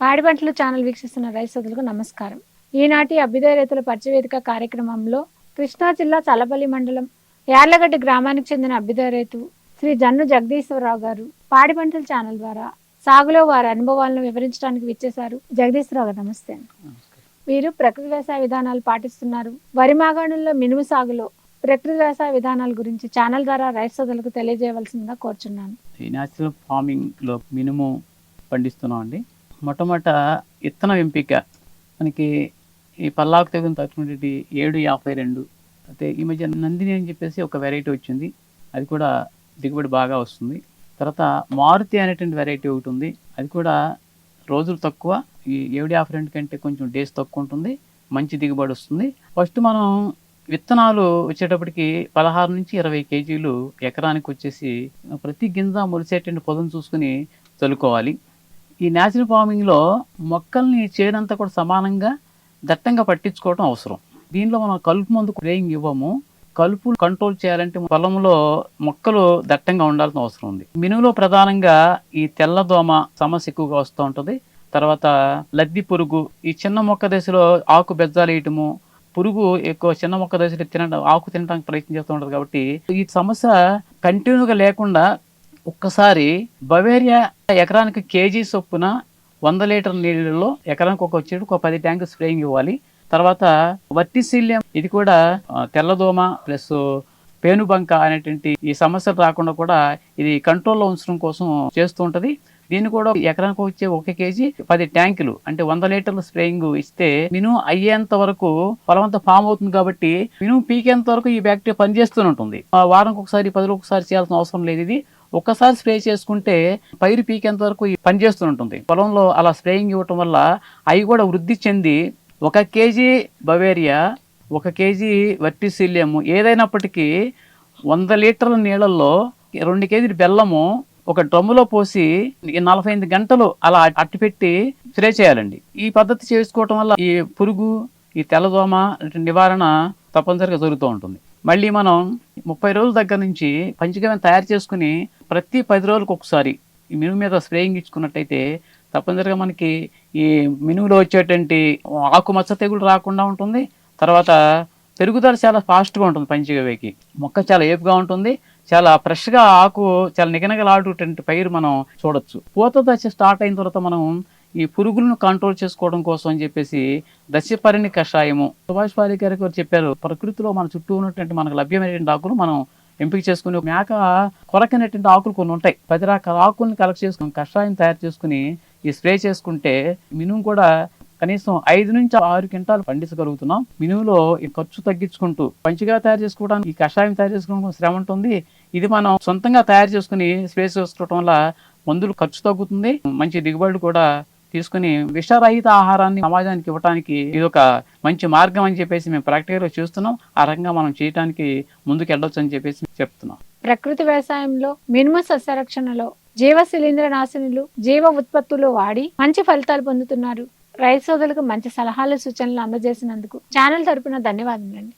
పాడి పంటలు ఛానల్ వీక్షిస్తున్న రైతు సోదరులకు నమస్కారం. ఈనాటి అభ్యుదయ రైతుల పరిచయవేదిక కార్యక్రమంలో కృష్ణా జిల్లా చల్లపల్లి మండలం యార్లగడ్డ గ్రామానికి చెందిన అభ్యుదయ రైతు శ్రీ జన్ను జగదీశ్వరరావు గారు పాడి పంటల ఛానల్ ద్వారా సాగులో వారి అనుభవాలను వివరించడానికి విచ్చేశారు జగదీశ్వరరావు గారు. నమస్తే. వీరు ప్రకృతి వ్యవసాయ విధానాలు పాటిస్తున్నారు. వరి మాగాణుల్లో మినుము సాగులో ప్రకృతి వ్యవసాయ విధానాల గురించి ఛానల్ ద్వారా రైతు సోదరులకు తెలియజేయవలసిందిగా కోరుచున్నాను. ఈ న్యాచురల్ ఫార్మింగ్లో మినుము పండిస్తున్నాం అండి మొట్టమొదట విత్తనం ఎంపిక. మనకి ఈ పల్లాకు తెగులు తక్కువ ఏడు యాభై రెండు. అయితే ఈ మధ్య నందిని అని చెప్పేసి ఒక వెరైటీ వచ్చింది. అది కూడా దిగుబడి బాగా వస్తుంది. తర్వాత మారుతి అనేటువంటి వెరైటీ ఒకటి ఉంది. అది కూడా రోజులు తక్కువ. ఈ ఏడు యాభై రెండు కంటే కొంచెం డేస్ తక్కువ ఉంటుంది. మంచి దిగుబడి వస్తుంది. ఫస్ట్ మనం విత్తనాలు వచ్చేటప్పటికి పదహారు నుంచి ఇరవై కేజీలు ఎకరానికి వచ్చేసి ప్రతి గింజ మురిసేటువంటి పొదను చూసుకుని చల్లుకోవాలి. ఈ న్యాచురల్ ఫార్మింగ్లో మొక్కల్ని చేయడంతా కూడా సమానంగా దట్టంగా పట్టించుకోవడం అవసరం. దీనిలో మనం కలుపు మందు స్ప్రేయింగ్ ఇవ్వము. కలుపు కంట్రోల్ చేయాలంటే పొలంలో మొక్కలు దట్టంగా ఉండాల్సిన అవసరం ఉంది. మినుములో ప్రధానంగా ఈ తెల్లదోమ సమస్య ఎక్కువగా వస్తూ ఉంటుంది. తర్వాత లద్ది పురుగు ఈ చిన్న మొక్క దశలో ఆకు బెజ్జాలు వేయటము పురుగు ఎక్కువ చిన్న మొక్క దశలో తినడం ఆకు తినడానికి ప్రయత్నం చేస్తూ ఉంటుంది కాబట్టి ఈ సమస్య కంటిన్యూగా లేకుండా ఒక్కసారి బవేరియా ఎకరానికి కేజీ చొప్పున వంద లీటర్ నీళ్ళలో ఎకరానికి ఒక వచ్చేటి ఒక పది ట్యాంక్ స్ప్రేయింగ్ ఇవ్వాలి. తర్వాత వర్టిశీల్యం ఇది కూడా తెల్లదోమ ప్లస్ పేనుబంక అనేటువంటి ఈ సమస్యలు రాకుండా కూడా ఇది కంట్రోల్లో ఉంచడం కోసం చేస్తూ ఉంటుంది. దీన్ని కూడా ఎకరానికి వచ్చే ఒక కేజీ పది ట్యాంకులు అంటే వంద లీటర్ల స్ప్రేయింగ్ ఇస్తే మినుము అయ్యేంత వరకు పొలం అంతా ఫామ్ అవుతుంది కాబట్టి మినుము పీకేంత వరకు ఈ బ్యాక్టీరియా పనిచేస్తూనే ఉంటుంది. వారానికి ఒకసారి పది ఒకసారి చేయాల్సిన అవసరం లేదు ఇది. ఒక్కసారి స్ప్రే చేసుకుంటే పైరు పీకేంత వరకు పనిచేస్తూ ఉంటుంది పొలంలో అలా స్ప్రేయింగ్ ఇవ్వటం వల్ల అవి కూడా వృద్ధి చెంది ఒక కేజీ బవేరియా ఒక కేజీ వర్టిసిలియం ఏదైనప్పటికీ వంద లీటర్ల నీళ్ళల్లో రెండు కేజీలు బెల్లము ఒక డ్రమ్ములో పోసి ఈ నలభై ఎనిమిది గంటలు అలా అట్టిపెట్టి స్ప్రే చేయాలండి. ఈ పద్ధతి చేసుకోవటం వల్ల ఈ పురుగు ఈ తెల్లదోమ నివారణ తప్పనిసరిగా జరుగుతూ ఉంటుంది. మళ్ళీ మనం ముప్పై రోజుల దగ్గర నుంచి పంచగవ్యం తయారు చేసుకుని ప్రతి పది రోజులకు ఒకసారి ఈ మినుము మీద స్ప్రేయింగ్ ఇచ్చుకున్నట్టయితే తప్పనిసరిగా మనకి ఈ మినుములో వచ్చేటువంటి ఆకు మచ్చ తెగులు రాకుండా ఉంటుంది. తర్వాత పెరుగుదల చాలా ఫాస్ట్గా ఉంటుంది పంచగవ్యకి. మొక్క చాలా ఏపుగా ఉంటుంది. చాలా ఫ్రెష్గా ఆకు చాలా నిగనగలాడుటువంటి పైరు మనం చూడొచ్చు. పూత దశ స్టార్ట్ అయిన తర్వాత మనం ఈ పురుగులను కంట్రోల్ చేసుకోవడం కోసం అని చెప్పేసి దశపరిణి కషాయము. సుభాష్ పాలేకర్ గారు చెప్పారు ప్రకృతిలో మన చుట్టూ ఉన్నటువంటి మనకు లభ్యమైనటువంటి ఆకులు మనం ఎంపిక చేసుకుని మేక కొరకనేటువంటి ఆకులు కొన్ని ఉంటాయి. పది రకాల ఆకుల్ని కలెక్ట్ చేసుకుని కషాయం తయారు చేసుకుని ఈ స్ప్రే చేసుకుంటే మినుము కూడా కనీసం ఐదు నుంచి ఆరు క్వింటాలు పండించగలుగుతున్నాం. మినుములో ఈ ఖర్చు తగ్గించుకుంటూ మంచిగా తయారు చేసుకోవడానికి ఈ కషాయం తయారు చేసుకోవడం శ్రమ ఉంటుంది. ఇది మనం సొంతంగా తయారు చేసుకుని స్ప్రే చేసుకోవడం వల్ల మందులు ఖర్చు తగ్గుతుంది. మంచి దిగుబడి కూడా తీసుకుని విషరహిత ఆహారాన్ని సమాజానికి ఇవ్వడానికి ఇది ఒక మంచి మార్గం అని చెప్పేసి మేము ప్రాక్టికల్గా చూస్తున్నాం. ఆ రకంగా మనం చేయడానికి ముందుకు వెళ్ళొచ్చు అని చెప్పేసి చెప్తున్నాం. ప్రకృతి వ్యవసాయంలో మినుము సస్యరక్షణలో జీవ శిలీంద్ర నాశనులు జీవ ఉత్పత్తులు వాడి మంచి ఫలితాలు పొందుతున్నారు. రైతు సోదరులకు మంచి సలహాలు సూచనలు అందజేసినందుకు ఛానల్ తరపున ధన్యవాదములండి.